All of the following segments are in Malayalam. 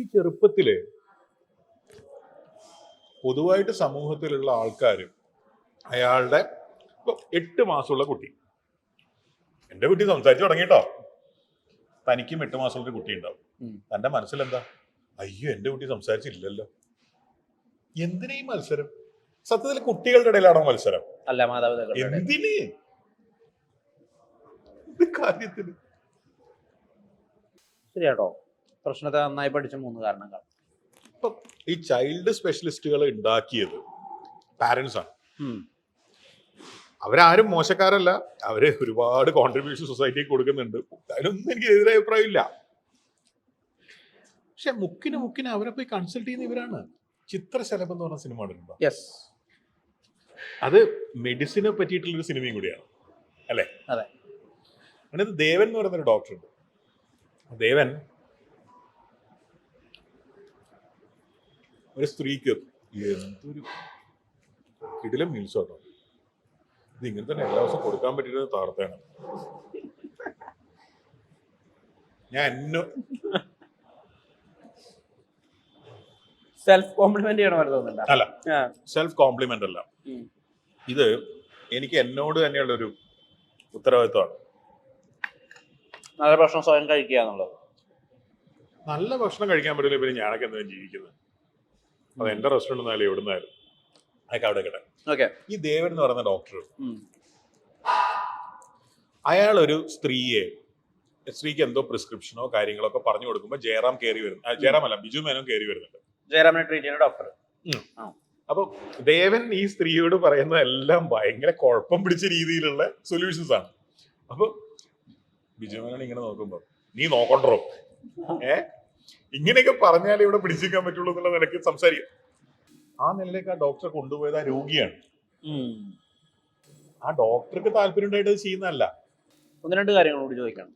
ഈ ചെറുപ്പത്തിൽ പൊതുവായിട്ട് സമൂഹത്തിലുള്ള ആൾക്കാർ അയാളുടെ ഇപ്പൊ എട്ട് മാസമുള്ള കുട്ടി. എന്റെ കുട്ടി സംസാരിച്ചു തുടങ്ങിട്ടോ. തനിക്കും എട്ട് മാസമുള്ള ഒരു കുട്ടി ഉണ്ടാവും. തന്റെ തന്റെ മനസ്സിലെന്താ? അയ്യോ എന്റെ കുട്ടി സംസാരിച്ചില്ലല്ലോ. എന്തിനാ ഈ മത്സരം? സത്യത്തിൽ കുട്ടികളുടെ ഇടയിലാണോ മത്സരം? അല്ല മാതാപിതാക്കൾ. എന്തിന്? കാര്യത്തിന്. ശരിയാട്ടോ. പ്രശ്നത്തെ നന്നായി പഠിച്ച മൂന്ന് കാരണങ്ങൾ. ഇപ്പം ഈ ചൈൽഡ് സ്പെഷ്യലിസ്റ്റുകൾ ഉണ്ടാക്കിയത് പാരന്റ്സ് ആണ്. അവരാരും മോശക്കാരല്ല. അവർ ഒരുപാട് കോൺട്രിബ്യൂഷൻ സൊസൈറ്റിക്ക് കൊടുക്കുന്നുണ്ട്. അതിനൊന്നും എനിക്ക് എതിരെ അഭിപ്രായമില്ല. പക്ഷെ മുക്കിന് മുക്കിന് അവരെ പോയി കൺസൾട്ട് ചെയ്യുന്ന ഇവരാണ്. ചിത്രശലഭം എന്ന് പറഞ്ഞ സിനിമ കണ്ടിട്ടുണ്ടോ? യെസ് അത് മെഡിസിനെ പറ്റിയിട്ടുള്ള ഒരു സിനിമയും കൂടിയാണ്. അല്ലേ? അതെ. അങ്ങനെ ദേവൻ എന്ന് പറയുന്ന ഒരു ഡോക്ടർ ഉണ്ട്. ദേവൻ ഒരു സ്ത്രീക്ക് എന്തൊരു കിടിലം മീൽസ് കേട്ടോ ഇത് ഇങ്ങനെ തന്നെ എല്ലാ ദിവസവും കൊടുക്കാൻ പറ്റിയത് താർത്തയാണ്. ഞാൻ എന്നോ സെൽഫ് കോംപ്ലിമെന്റ് ചെയ്യണമായിരുന്നു അല്ല സെൽഫ് കോംപ്ലിമെന്റ് അല്ല. ഇത് എനിക്ക് എന്നോട് തന്നെയുള്ള ഒരു ഉത്തരവാദിത്വമാണ്. നല്ല ഭക്ഷണം സ്വയം കഴിക്കുക എന്നുള്ളത്. നല്ല ഭക്ഷണം കഴിക്കാൻ പറ്റില്ല പിന്നെ ഞാനൊക്കെ എന്തെങ്കിലും ജീവിക്കുന്നത്? അത് എന്റെ റെസ്റ്റോറന്റ് എന്നാലും എവിടുന്നായാലും. അതൊക്കെ അവിടെ കിട്ടെ ഓക്കെ. ഈ ദേവൻ എന്ന് പറയുന്ന ഡോക്ടർ അയാൾ ഒരു സ്ത്രീയെ സ്ത്രീക്ക് എന്തോ പ്രിസ്ക്രിപ്ഷനോ കാര്യങ്ങളോ ഒക്കെ പറഞ്ഞു കൊടുക്കുമ്പോൾ ജയറാം കയറി വരുന്നു. ജയറാം അല്ല ബിജു മേനോൻ കയറി വരുന്നുണ്ട്. ജയറാമിനെ ട്രീറ്റ് ചെയ്യുന്ന ഡോക്ടർ അപ്പൊ ദേവൻ ഈ സ്ത്രീയോട് പറയുന്നതെല്ലാം ഭയങ്കര കുഴപ്പം പിടിച്ച രീതിയിലുള്ള സൊല്യൂഷൻസ് ആണ്. അപ്പൊ ബിജു മേനോൻ ഇങ്ങനെ നോക്കുമ്പോ നീ നോക്കണ്ടോ? ഏ? ഇങ്ങനെയൊക്കെ പറഞ്ഞാലേ ഇവിടെ പിടിച്ചിരിക്കാൻ പറ്റുള്ളൂ എന്നുള്ള നിലയ്ക്ക് സംസാരിക്കും. ആ നിലയിലേക്ക് ആ ഡോക്ടറെ കൊണ്ടുപോയത് ആ രോഗിയാണ്. ആ ഡോക്ടർക്ക് താല്പര്യം ഉണ്ടായിട്ട് ചെയ്യുന്നതല്ല. ഒന്ന് രണ്ട് കാര്യങ്ങൾ കൂടി ചോദിക്കണം.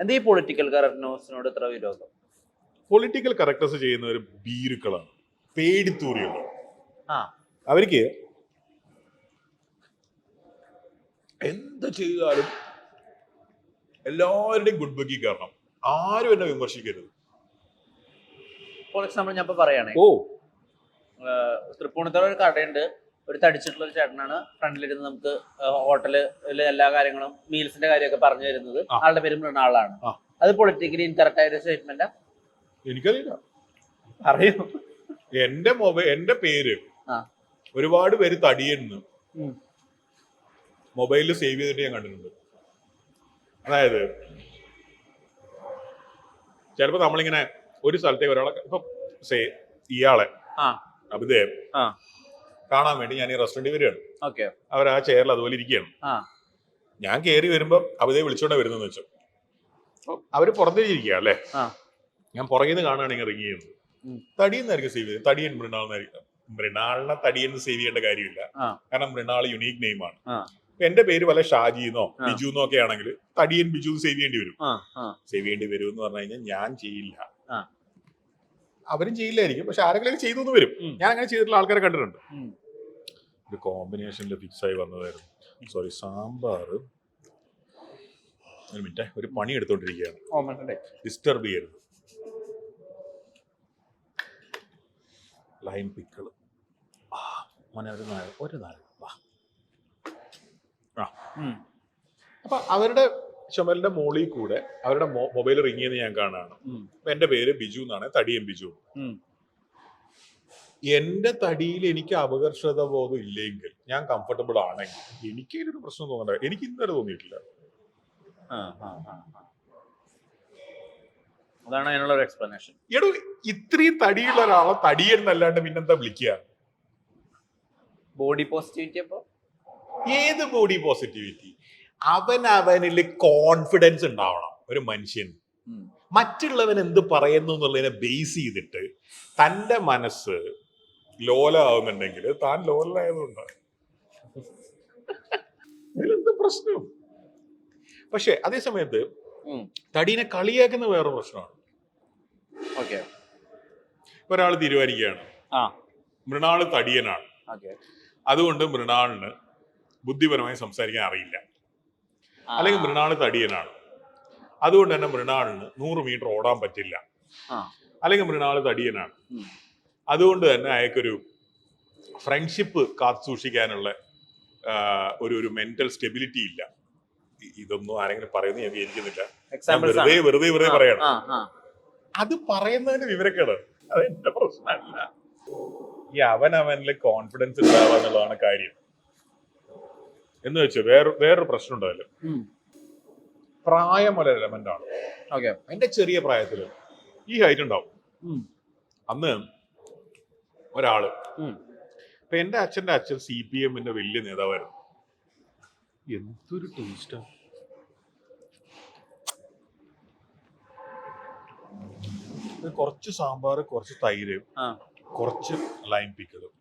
എന്താ ഈ പൊളിറ്റിക്കൽ കറക്റ്റ്നോസിനോട് ഇത്ര വിരോധം? പൊളിറ്റിക്കൽ കറക്റ്റേഴ്സ് ചെയ്യുന്നവർ ഭീരുക്കളാണ്. പേടിത്തൂറിയുള്ള അവർക്ക് എന്ത് ചെയ്താലും എല്ലാവരുടെയും ഗുഡ് ബുക്കി കയറണം. ആരും എന്നെ വിമർശിക്കരുത്. ഫോർ എക്സാമ്പിൾ ഞാൻ ഇപ്പൊ പറയുകയാണെ ഓ. തൃപ്പൂണിത്തുറ ഒരു കടയുണ്ട്. ഒരു തടിച്ചിട്ടുള്ള ഒരു ചേട്ടനാണ് ഫ്രണ്ടിലിരുന്ന് നമുക്ക് ഹോട്ടലിലെ എല്ലാ കാര്യങ്ങളും മീൽസിന്റെ കാര്യമൊക്കെ പറഞ്ഞു തരുന്നത്. ആളുടെ പേര് മൃണാളാണ് അത് പൊളിറ്റിക്കലി ഇൻകറക്റ്റ് ആയ ഒരു സ്റ്റേറ്റ്മെന്റ് എനിക്കറിയില്ല. അറിയോ? എന്റെ മൊബൈൽ എന്റെ പേര്. ഒരുപാട് പേര് തടിയെന്ന്. മൊബൈലിൽ സേവ് ചെയ്തിട്ട് ഞാൻ കണ്ടിട്ടുണ്ട്. അതായത് ചിലപ്പോ നമ്മളിങ്ങനെ ഒരു സ്ഥലത്തേക്ക് ഒരാളെ ഇപ്പൊ സേ ഇയാളെ ആ. കാണാൻ വേണ്ടി ഞാൻ ഈ റെസ്റ്റോറന്റിൽ വരികയാണ്. ഓക്കെ അവർ ആ ചെയറിൽ അതുപോലെ ഇരിക്കുകയാണ്. ഞാൻ കയറി വരുമ്പോ അഭിദേ വിളിച്ചോണ്ടാ വരുന്നെന്ന് വെച്ചു. അവർ പുറത്തേക്ക് അല്ലേ? ഞാൻ പുറകിൽ നിന്ന് കാണുകയാണ് ഇങ്ങനെ റിങ് ചെയ്യുന്നത്. തടിയെന്നായിരിക്കും സേവ് ചെയ്തത് തടിയൻ മൃണാളെന്നായിരിക്കും മൃണാളിനെ തടിയെന്ന് സേവ് ചെയ്യേണ്ട കാര്യമില്ല. കാരണം മൃണാൾ യുണീക് നെയിമാണ്. എന്റെ പേര് വല്ല ഷാജിന്നോ ബിജുന്നോ ബിജു എന്നോ ഒക്കെ ആണെങ്കിൽ തടിയൻ ബിജു സേവ് ചെയ്യേണ്ടി വരും. സേവ് ചെയ്യേണ്ടി വരും എന്ന് പറഞ്ഞു കഴിഞ്ഞാൽ ഞാൻ ചെയ്യില്ല. അവരും ചെയ്യില്ലായിരിക്കും. പക്ഷെ ആരെങ്കിലും ചെയ്തു വരും. ഞാൻ അങ്ങനെ ചെയ്തിട്ടുള്ള ആൾക്കാരെ കണ്ടിട്ടുണ്ട്. ഒരു കോമ്പിനേഷനിൽ ഫിക്സ് ആയി വന്നതായിരുന്നു സോറി സാമ്പാർ ഒരു മിനിറ്റ് ഒരു പണി എടുത്തോണ്ടിരിക്കുകയാണ്. ഡിസ്റ്റർബ് ചെയ്യരുത് ലൈൻ പിക്കിൾ മോനെ ഒരു നാല് ഒരു. അപ്പൊ അവരുടെ ചുമലിന്റെ മോളിൽ കൂടെ അവരുടെ മൊബൈൽ റിങ് ചെയ്യുന്നത് ഞാൻ കാണാണ്. എന്റെ പേര് ബിജു എന്നാണ് തടിയൻ ബിജു. എന്റെ തടിയിൽ എനിക്ക് അപകർഷത ബോധം ഇല്ലെങ്കിൽ ഞാൻ കംഫർട്ടബിൾ ആണെങ്കിൽ എനിക്ക് അതിനൊരു പ്രശ്നം തോന്നണ്ട. എനിക്ക് ഇന്നലെ തോന്നിയിട്ടില്ല. അതാണ് അതിനുള്ള ഒരു എക്സ്പ്ലനേഷൻ എടോ ഇത്രയും തടിയുള്ള ഒരാളെ തടിയൻ എന്നല്ലാണ്ട് പിന്നെന്താ വിളിക്കുക? ബോഡി പോസിറ്റിവിറ്റി അപ്പൊ? ഏത് ബോഡി പോസിറ്റിവിറ്റി അവൻ അവനിൽ കോൺഫിഡൻസ് ഉണ്ടാവണം ഒരു മനുഷ്യൻ. മറ്റുള്ളവൻ എന്ത് പറയുന്നു എന്നുള്ളതിനെ ബേസ് ചെയ്തിട്ട് തന്റെ മനസ്സ് ലോലാവുന്നുണ്ടെങ്കിൽ താൻ ലോലായതുകൊണ്ട്. ഇതിലെന്ത് പ്രശ്നം? പക്ഷെ അതേ സമയത്ത്. തടീനെ കളിയാക്കുന്ന വേറെ പ്രശ്നമാണ്. ഓക്കെ. ഒരാൾ തീരുമാനിക്കുകയാണ്. ആ. മൃണാൾ തടിയനാണ്. അതുകൊണ്ട് മൃണാളിന് ബുദ്ധിപരമായി സംസാരിക്കാൻ അറിയില്ല. അല്ലെങ്കിൽ മൃണാൾ തടിയനാണ്. അതുകൊണ്ട് തന്നെ മൃണാളിന് നൂറ് മീറ്റർ ഓടാൻ പറ്റില്ല. അല്ലെങ്കിൽ മൃണാൾ തടിയനാണ്. അതുകൊണ്ട് തന്നെ അയാൾക്കൊരു ഫ്രണ്ട്ഷിപ്പ് കാത്തു സൂക്ഷിക്കാനുള്ള ഒരു ഒരു മെന്റൽ സ്റ്റെബിലിറ്റി ഇല്ല. ഇതൊന്നും ആരെങ്കിലും പറയുന്നു ഞാൻ വിചാരിക്കുന്നില്ല. വെറുതെ വെറുതെ വെറുതെ പറയണം. അത് പറയുന്നതിന്റെ വിവരക്കേട്. അത് എന്റെ പ്രശ്നമല്ല. ഈ അവൻ അവനിലെ കോൺഫിഡൻസ് ഉണ്ടാവുക എന്നുള്ളതാണ് കാര്യം. എന്ന് വെച്ച് വേറെ വേറൊരു പ്രശ്നം ഉണ്ടാവില്ല. പ്രായം ഒരു എലമെന്റ് ആണ്. എന്റെ ചെറിയ പ്രായത്തിൽ ഈ ഹൈറ്റ് ഉണ്ടാവും. അന്ന് ഒരാൾ. ഇപ്പൊ എന്റെ അച്ഛന്റെ അച്ഛൻ സി പി എമ്മിന്റെ വലിയ നേതാവായിരുന്നു. എന്തൊരു ടേസ്റ്റാ കുറച്ച് സാമ്പാർ കുറച്ച് തൈര് കുറച്ച് ലൈം പിക്കലും.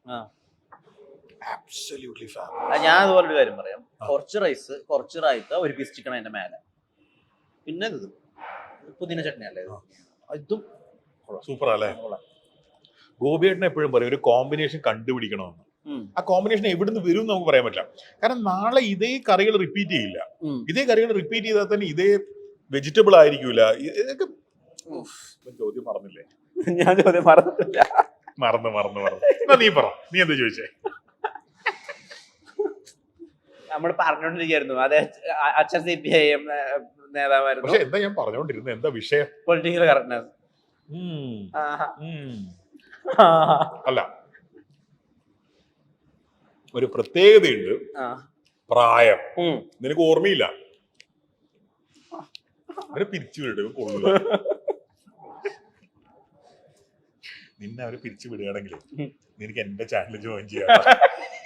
ആബ്സല്യൂട്ട്ലി ആ, ഞാൻ കാര്യം പറയാം. കുറച്ച് റൈസ് കുറച്ച് റായത്ത ഒരു പീസ് ചിക്കൻ അതിന്റെ മേലെ. പിന്നെ ഇത് പുതിന ചട്നി അല്ലേ ഇത്? ഇതും സൂപ്പർ അല്ലേ? ഗോപിയേട്ടൻ എപ്പോഴും പറയും ഒരു കോമ്പിനേഷൻ കണ്ടുപിടിക്കണമെന്ന്. ഉം. ആ കോമ്പിനേഷൻ എവിടുന്ന് വരും എന്ന് നമുക്ക് പറയാൻ പറ്റില്ല. കാരണം നാളെ ഇതേ കറികൾ റിപ്പീറ്റ് ചെയ്യില്ല. ഉം. ഇതേ കറികൾ റിപ്പീറ്റ് ചെയ്താൽ തന്നെ ഇതേ വെജിറ്റബിൾ ആയിരിക്കൂല. ഇ- ഇതൊക്കെ ഉഫ്. ഇപ്പൊ ചോദ്യം മറന്നില്ലേ? ഞാൻ ചോദ്യം പറഞ്ഞിട്ടില്ല മറന്നു മറന്നു മറന്നു. എന്നാ നീ പറ. നീ എന്താ ചോദിച്ചേ? നമ്മൾ പറഞ്ഞോണ്ടിരിക്കുന്നു അതെ അച്ഛൻ സി പി ഐ എം നേതാവായിരുന്നു. പക്ഷെ എന്താ ഞാൻ പറഞ്ഞോണ്ടിരുന്നത് എന്താ വിഷയം? Political correctness. അല്ല. ഒരു പ്രത്യേകതയുണ്ട്. പ്രായം. നിനക്ക് ഓർമ്മയില്ല? അവരെ പിരിച്ചു വിടും കൊള്ളൂല നിന്നെ അവരെ പിരിച്ചു വിടുകയാണെങ്കിൽ. നിനക്ക് എന്റെ ചാനൽ ജോയിൻ ചെയ്യാം.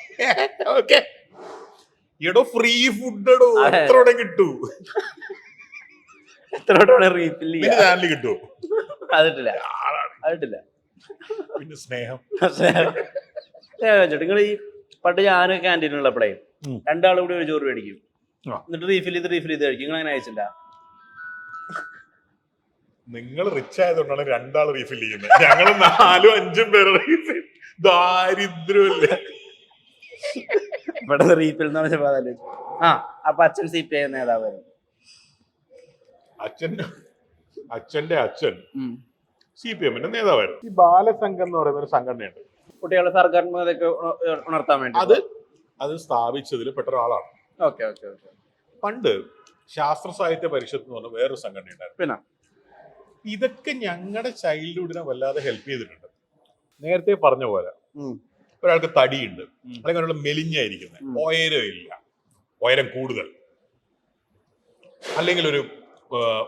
ഓക്കെ എടോ ഫ്രീ ഫുഡ് എടോ. എത്ര കിട്ടൂ? എത്ര റീഫിൽ കിട്ടുമോ അതിട്ടില്ല. അതിട്ടില്ല. പിന്നെ സ്നേഹം. നിങ്ങൾ ഈ പണ്ട് ഞാൻ ക്യാന്റീനുള്ളപ്പോഴേ ഉം. രണ്ടാളും കൂടി ഒരു ചോറ് മേടിക്കും. എന്നിട്ട് റീഫിൽ ചെയ്ത് റീഫിൽ ചെയ്ത് കഴിക്കും. നിങ്ങൾ അങ്ങനെ അയച്ചില്ല നിങ്ങൾ റിച്ച് ആയതുകൊണ്ടാണ് രണ്ടാൾ റീഫിൽ ചെയ്യുന്നത് ഞങ്ങൾ നാലും അഞ്ചും പേര് റീഫിൽ ദാരിദ്ര്യമല്ല? ഇവിടെ റീഫിൽ എന്ന് പറഞ്ഞപ്പോ അതല്ലേ? ആ അപ്പൊ അച്ഛൻ സി പി ഐ നേതാവായിരുന്നു അച്ഛൻ. അച്ഛന്റെ അച്ഛൻ സി പി എമ്മിന്റെ നേതാവായിരുന്നു. ഈ ബാലസംഘം എന്ന് പറയുന്ന ഒരു സംഘടനയുണ്ട്. കുട്ടികളെ സർഗാത്മകതയൊക്കെ ഉണ- ഉണർത്താൻ വേണ്ടി. അത് അത് സ്ഥാപിച്ചതിൽ പെട്ട ഒരാളാണ്. Okay okay okay. പണ്ട് ശാസ്ത്ര സാഹിത്യ പരിഷത്ത് എന്ന് പറഞ്ഞ വേറൊരു സംഘടന ഉണ്ടായിരുന്നു പിന്നെ? ഇതൊക്കെ ഞങ്ങളുടെ ചൈൽഡ്ഹുഡിനെ വല്ലാതെ ഹെൽപ്പ് ചെയ്തിട്ടുണ്ട്. നേരത്തെ പറഞ്ഞ പോലെ. ഒരാൾക്ക് തടിയുണ്ട്. അല്ലെങ്കിൽ ഒരാൾ മെലിഞ്ഞായിരിക്കുന്നത് ഓയരം ഉയരം ഇല്ല. ഉയരം കൂടുതൽ. അല്ലെങ്കിൽ ഒരു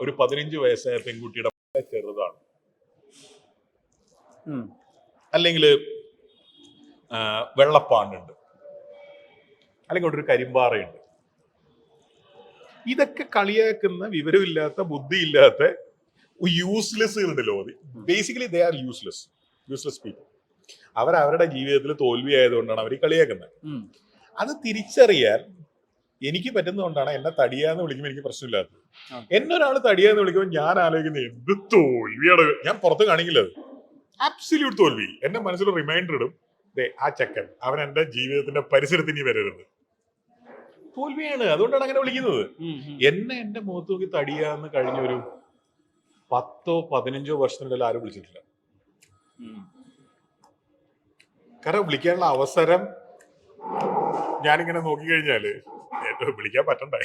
ഒരു പതിനഞ്ച് വയസ്സായ പെൺകുട്ടിയുടെ ചെറുതാണ്. അല്ലെങ്കിൽ വെള്ളപ്പാണ്ടുണ്ട്. അല്ലെങ്കിൽ ഒരു കരിമ്പാറയുണ്ട്. ഇതൊക്കെ കളിയാക്കുന്ന വിവരമില്ലാത്ത ബുദ്ധിയില്ലാത്ത യൂസ്ലെസ് ഉണ്ട് ലോതി basically they are useless useless people അവർ അവരുടെ ജീവിതത്തിൽ തോൽവി ആയതുകൊണ്ടാണ് അവർ കളിയാക്കുന്നത്. അത് തിരിച്ചറിയാൻ എനിക്ക് പറ്റുന്നതുകൊണ്ടാണ് എന്നെ തടിയാന്ന് വിളിക്കുമ്പോൾ എനിക്ക് പ്രശ്നമില്ലാത്തത്. എന്നൊരാൾ തടിയാന്ന് വിളിക്കുമ്പോൾ ഞാൻ ആലോചിക്കുന്നത് എന്ത് തോൽവിയാണ്? ഞാൻ പുറത്ത് കാണിക്കില്ല അത്. ആബ്സല്യൂട്ട് തോൽവി. എന്റെ മനസ്സിൽ റിമൈൻഡർ ഇടും. ആ ചെക്കൻ അവൻ എന്റെ ജീവിതത്തിന്റെ പരിസരത്ത് ഇനി വരരുത്. തോൽവിയാണ്. അതുകൊണ്ടാണ് അങ്ങനെ വിളിക്കുന്നത്. എന്നെ എന്റെ മുഖത്ത് നോക്കി തടിയാന്ന് കഴിഞ്ഞ ഒരു പത്തോ പതിനഞ്ചോ വർഷത്തിനിടയിൽ ആരും വിളിച്ചിട്ടില്ല. കാരണം വിളിക്കാനുള്ള അവസരം ഞാനിങ്ങനെ നോക്കിക്കഴിഞ്ഞാൽ വിളിക്കാൻ പറ്റണ്ടേ